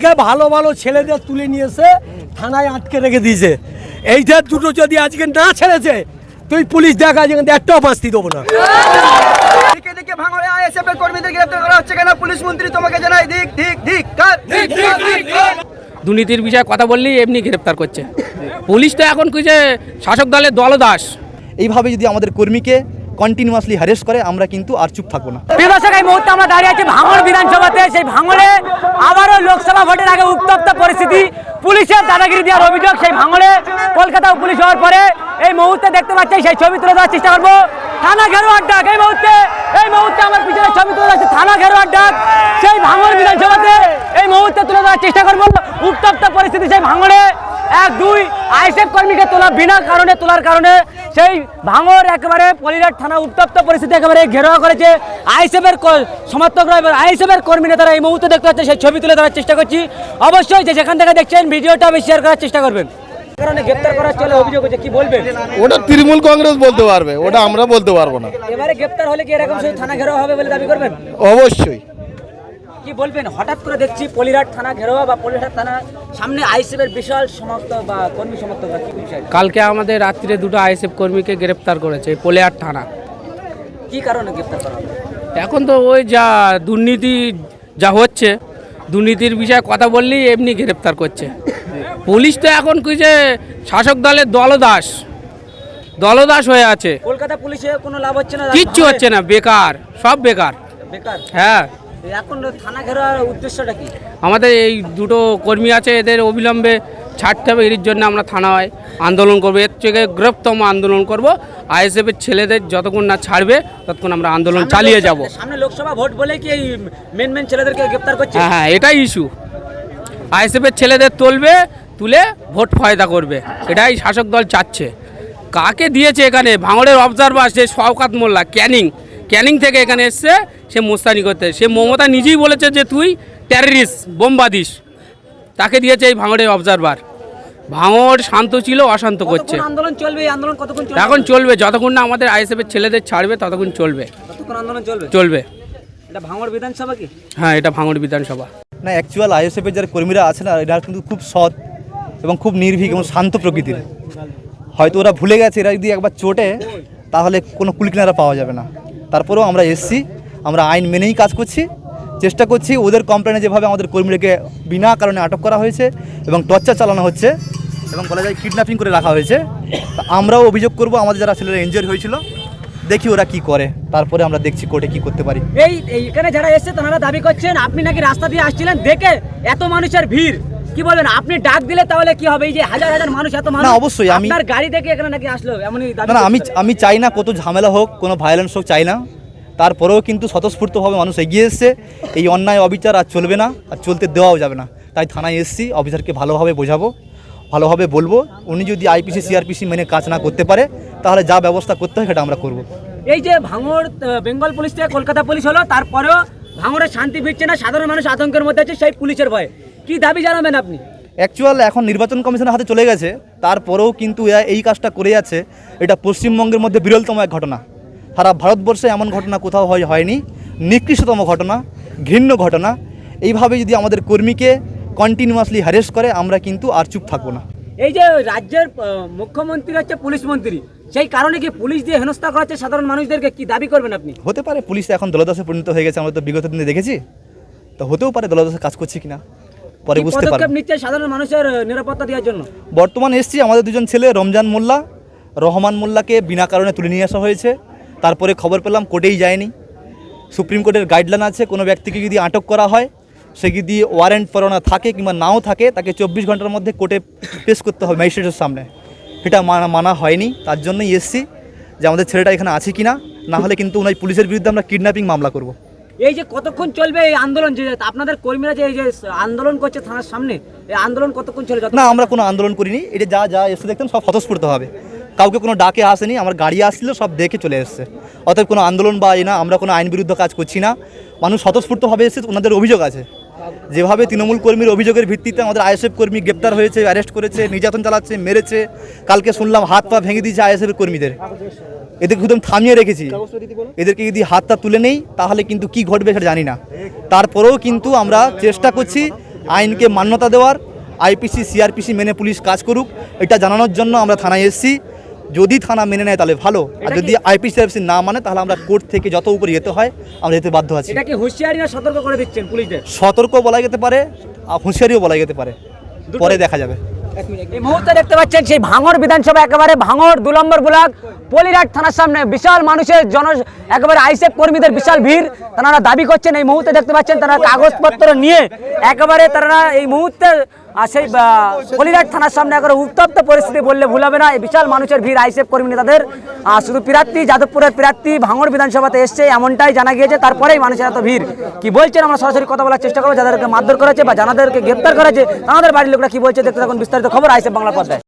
থেকে ভালো ভালো ছেলেদের তুলে নিয়েছে থানায় আটকে রেখে দিয়েছে। এইটা দুটো যদি আজকে না ছেড়েছে তুই পুলিশ দেখা যেখানে একটাও বাঁচতি দেবো না। দিকে দিকে ভাঙড়ে আইএসএফ এর কর্মীদের গ্রেফতার করা হচ্ছে কেন? পুলিশ মন্ত্রী তোমাকে জানাই দিক দিক দিক কার? দুর্নীতির বিষয়ে কথা বললেই এমনি গ্রেপ্তার করছে। পুলিশ তো এখন কইছে শাসক দলের দলদাস। এইভাবে যদি আমাদের কর্মীকে কন্টিনিউয়াসলি হ্যারেস করে, আমরা কিন্তু আর চুপ থাকব না। দর্শক এই মুহূর্তে আমরা দাঁড়িয়ে আছি ভাঙড় বিধানসভাতে। সেই ভাঙড়ে আবারও লোকসভা ভোটের আগে উত্তপ্ত পরিস্থিতি। পুলিশের দাদাগিরি দেওয়ার অভিযোগ সেই ভাঙড়ে কলকাতা পুলিশ হওয়ার পরে। এই মুহূর্তে দেখতে পাচ্ছি, সেই ছবি তুলে দেওয়ার চেষ্টা করব। থানা ঘেরোয়ার ডাক, এই মুহূর্তে এই মুহূর্তে আমার পিছনে ছবি তুলে যাচ্ছে থানা ঘেরোয়ার ডাক। সেই ভাঙড় বিধানসভাতে এই মুহূর্তে তুলে দেওয়ার চেষ্টা করব। উত্তপ্ত পরিস্থিতি সেই ভাঙড়ে। এক দুই আইসেফ কর্মীকে তোলা বিনা কারণে তোলার কারণে সেই ভাঙর একেবারে পলিরাট থানা উত্তপ্ত পরিস্থিতি একেবারে ঘেরাও করেছে। আইসেফের সমর্থকরা এবার আইসেফের কর্মী নেতারা এই মুহূর্তে দেখতে পাচ্ছে সেই ছবি তুলে ধরার চেষ্টা করছি। অবশ্যই যে যেখান থেকে দেখছেন ভিডিওটা বেশি শেয়ার করার চেষ্টা করবেন। কারণে গ্রেপ্তার করার চলে অভিযোগ হচ্ছে কি বলবেন? ওটা তৃণমূল কংগ্রেস বলতে পারবে ওটা আমরা বলতে পারব না। এবারে গ্রেপ্তার হলে কি এরকম সেই থানা ঘেরাও হবে বলে দাবি করবেন? অবশ্যই। কি বলবেন? হঠাৎ করে দেখছি পলিরাট থানা ঘেরোয়া বা পলিরাট থানা সামনে আইসেফের বিশাল সমর্থক বা কর্মী সমর্থকরা কি বিষয় কালকে আমাদের রাত্রিরে দুটো আইএসএফ কর্মীকে গ্রেপ্তার করেছে পোলেয়ার থানা। কি কারণে গ্রেপ্তার করা এখন তো ওই যা দুর্নীতি যা হচ্ছে দুর্নীতির বিষয়ে কথা বললেই এমনি গ্রেপ্তার করছে। পুলিশ তো এখন কি যে শাসক দলের দলদাস দলদাস হয়ে আছে। কলকাতা পুলিশে কোনো লাভ হচ্ছে না? কিচ্ছু হচ্ছে না বেকার সব বেকার। বেকার? হ্যাঁ। এখন থানা ঘেরার উদ্দেশ্যটা কি? আমাদের এই দুটো কর্মী আছে এদের অবিলম্বে ছাড়তে হবে এর জন্য আমরা থানায় আন্দোলন করব। এর থেকে বৃহত্তম আন্দোলন করব। আইএসএফের ছেলেদের যতক্ষণ না ছাড়বে ততক্ষণ আমরা আন্দোলন চালিয়ে যাব। সামনে লোকসভা ভোট বলে কি এই মেন মেন ছেলেদেরকে গ্রেফতার করছে? হ্যাঁ হ্যাঁ এটাই ইস্যু আইএসএফের ছেলেদের তুলবে তুলে ভোট ফায়দা করবে। এটাই শাসক দল চাচ্ছে। কাকে দিয়েছে এখানে? ভাঙড়ের অবজারভার সে শওকাত মোল্লা ক্যানিং। ক্যানিং থেকে এখানে এসছে সে মোস্তানি করতে। সে মমতা নিজেই বলেছে যে তুই টেররিস্ট বোমবাদিস তাকে দিয়েছে এই ভাঙড়ের অবজারভার ভাঙড় শান্ত ছিল অশান্ত করছে। আন্দোলন চলবে? আন্দোলন কতক্ষণ এখন চলবে যতক্ষণ না আমাদের আইএসএফের ছেলেদের ছাড়বে ততক্ষণ চলবে। আন্দোলন চলবে? চলবে। এটা ভাঙড় বিধানসভা কি? হ্যাঁ এটা ভাঙড় বিধানসভা। না অ্যাকচুয়াল আইএসএফের যারা কর্মীরা আছে না এরা কিন্তু খুব সৎ এবং খুব নির্ভীক এবং শান্ত প্রকৃতির। হয়তো ওরা ভুলে গেছে এরা যদি একবার চোটে তাহলে কোনো কুলকিনারা পাওয়া যাবে না। তারপরেও আমরা এসছি, আমরা আইন মেনেই কাজ করছি, চেষ্টা করছি ওদের কমপ্লেনে যেভাবে আমাদের কর্মীদেরকে বিনা কারণে আটক করা হয়েছে এবং টর্চার চালানো হচ্ছে এবং বলা যায় কিডন্যাপিং করে রাখা হয়েছে। আমরাও অভিযোগ করব, আমাদের যারা ছেলেরা ইনজিওর হয়েছিল, দেখি ওরা কি করে। তারপরে আমরা দেখছি কোর্টে কি করতে পারি। এই, এখানে যারা এসছে, তারা দাবি করছেন, আপনি নাকি রাস্তা দিয়ে আসছিলেন, দেখে এত মানুষের ভিড়। কি বলবেন? আপনি ডাক দিলে তাহলে কি হবে? এই যে হাজার হাজার মানুষ এত মানুষ না, অবশ্যই, আমি- আপনার গাড়ি দেখে এখানে নাকি আসলো? এমনই না আমি আমি চাই না কত ঝামেলা হোক কোনো ভায়োলেন্স হোক চাই না। তারপরেও কিন্তু স্বতঃস্ফূর্তভাবে মানুষ এগিয়ে এসছে। এই অন্যায় অবিচার আর চলবে না আর চলতে দেওয়াও যাবে না। তাই থানায় এসছি অফিসারকে ভালোভাবে বোঝাবো ভালোভাবে বলব। উনি যদি আইপিসি সিআরপিসি মেনে কাজ না করতে পারে তাহলে যা ব্যবস্থা করতে হয় সেটা আমরা করব। এই যে ভাঙড় বেঙ্গল পুলিশ থেকে কলকাতা পুলিশ হলো তারপরেও ভাঙড়ে শান্তি ফিরছে না, সাধারণ মানুষ আতঙ্কের মধ্যে আছে, সেই পুলিশের ভয়ে। কি দাবি জানাবেন আপনি? অ্যাকচুয়াল এখন নির্বাচন কমিশনের হাতে চলে গেছে, তারপরেও কিন্তু এই কাজটা করে যাচ্ছে। এটা পশ্চিমবঙ্গের মধ্যে বিরলতম এক ঘটনা। সারা ভারতবর্ষে এমন ঘটনা কোথাও হয়, হয়নি। নিকৃষ্টতম ঘটনা, ঘৃণ্য ঘটনা। এইভাবে যদি আমাদের কর্মীকে কন্টিনিউয়াসলি হ্যারেস করে, আমরা কিন্তু আর চুপ থাকব না। এই যে রাজ্যের মুখ্যমন্ত্রী হচ্ছে পুলিশ মন্ত্রী সেই কারণে কি পুলিশ দিয়ে হেনস্থা করা হচ্ছে সাধারণ মানুষদেরকে? কি দাবি করবেন আপনি? হতে পারে পুলিশ এখন দলদাসে পরিণত হয়ে গেছে আমরা তো বিগত দিনে দেখেছি। তো হতেও পারে দলদাসে কাজ করছে কিনা পরে বুঝতে পদক্ষেপ পারব। নিচ্ছে সাধারণ মানুষের নিরাপত্তা দেওয়ার জন্য? বর্তমান এসছি আমাদের দুজন ছেলে রমজান মোল্লা। রহমান মোল্লাকে বিনা কারণে তুলে নিয়ে আসা হয়েছে। তারপরে খবর পেলাম কোর্টেই যায়নি। সুপ্রিম কোর্টের গাইডলাইন আছে কোনো ব্যক্তিকে যদি আটক করা হয় সে যদি ওয়ারেন্ট পরোয়ানা থাকে কিংবা নাও থাকে তাকে চব্বিশ ঘণ্টার মধ্যে কোর্টে পেশ করতে হবে ম্যাজিস্ট্রেটের সামনে। সেটা মানা মানা হয়নি তার জন্যই এসছি যে আমাদের ছেলেটা এখানে আছে কি না না হলে কিন্তু ওনার পুলিশের বিরুদ্ধে আমরা কিডন্যাপিং মামলা করব। এই যে কতক্ষণ চলবে এই আন্দোলন? যে আপনাদের কর্মীরা যে এই যে আন্দোলন করছে থানার সামনে এই আন্দোলন কতক্ষণ চলে যত না আমরা কোনো আন্দোলন করিনি এটা যা যা এসে দেখতাম সব স্বতঃস্ফূর্ত হবে। কাউকে কোনো ডাকে আসেনি আমার গাড়ি আসছিল সব দেখে চলে এসছে। অতএব কোনো আন্দোলন বা না আমরা কোনো আইন বিরুদ্ধ কাজ করছি না। মানুষ স্বতঃস্ফূর্তভাবে এসে ওনাদের অভিযোগ আছে। যেভাবে তৃণমূল কর্মীর অভিযোগের ভিত্তিতে আমাদের আইএসএফ কর্মী গ্রেপ্তার হয়েছে অ্যারেস্ট করেছে, নির্যাতন চালাচ্ছে, মেরেছে, কালকে শুনলাম হাত পা ভেঙে দিয়েছে আইএসএফ কর্মীদের। এদেরকে একদম থামিয়ে রেখেছি। এদেরকে যদি হাত হাতটা তুলে নেই, তাহলে কিন্তু কি ঘটবে সেটা জানি না। তারপরেও কিন্তু আমরা চেষ্টা করছি আইনকে মান্যতা দেওয়ার, আইপিসি, সিআরপিসি মেনে পুলিশ কাজ করুক, এটা জানানোর জন্য আমরা থানায় এসেছি। যদি থানা মেনে নেয় তাহলে ভালো। আর যদি আইপিসি সিআরপিসি না মানে তাহলে আমরা কোর্ট থেকে যত উপরে যেতে হয় আমরা যেতে বাধ্য আছি। এটা কি হুঁশিয়ারি না সতর্ক করে দিচ্ছেন পুলিশদের? সতর্ক বলা যেতে পারে আর হুঁশিয়ারিও বলা যেতে পারে। পরে দেখা যাবে। এই মুহূর্তে দেখতে পাচ্ছেন সেই ভাঙর বিধানসভা একেবারে ভাঙর দু নম্বর ব্লক পলিরাট থানার সামনে বিশাল মানুষের জন একেবারে আইসেফ কর্মীদের বিশাল ভিড়। তারা দাবি করছেন, এই মুহূর্তে দেখতে পাচ্ছেন তারা কাগজপত্র নিয়ে একেবারে তারা এই মুহূর্তে সেই পলিরাট থানার সামনে একেবারে উত্তপ্ত পরিস্থিতি বললে ভুল হবে না। এই বিশাল মানুষের ভিড় আইসেফ কর্মী নেতাদের শুধু প্রার্থী, যাদবপুরের প্রার্থী, ভাঙড় বিধানসভাতে এসছে, এমনটাই জানা গিয়েছে। তারপরেই মানুষের এত ভিড়। কি বলছেন আমরা সরাসরি কথা বলার চেষ্টা করব, যাদেরকে মারধর করেছে বা যাদেরকে গ্রেপ্তার করেছে, তাদের বাড়ির লোকরা কি বলছে, দেখতে থাকুন বিস্তারিত খবর আইসেফ বাংলা পর্দায়।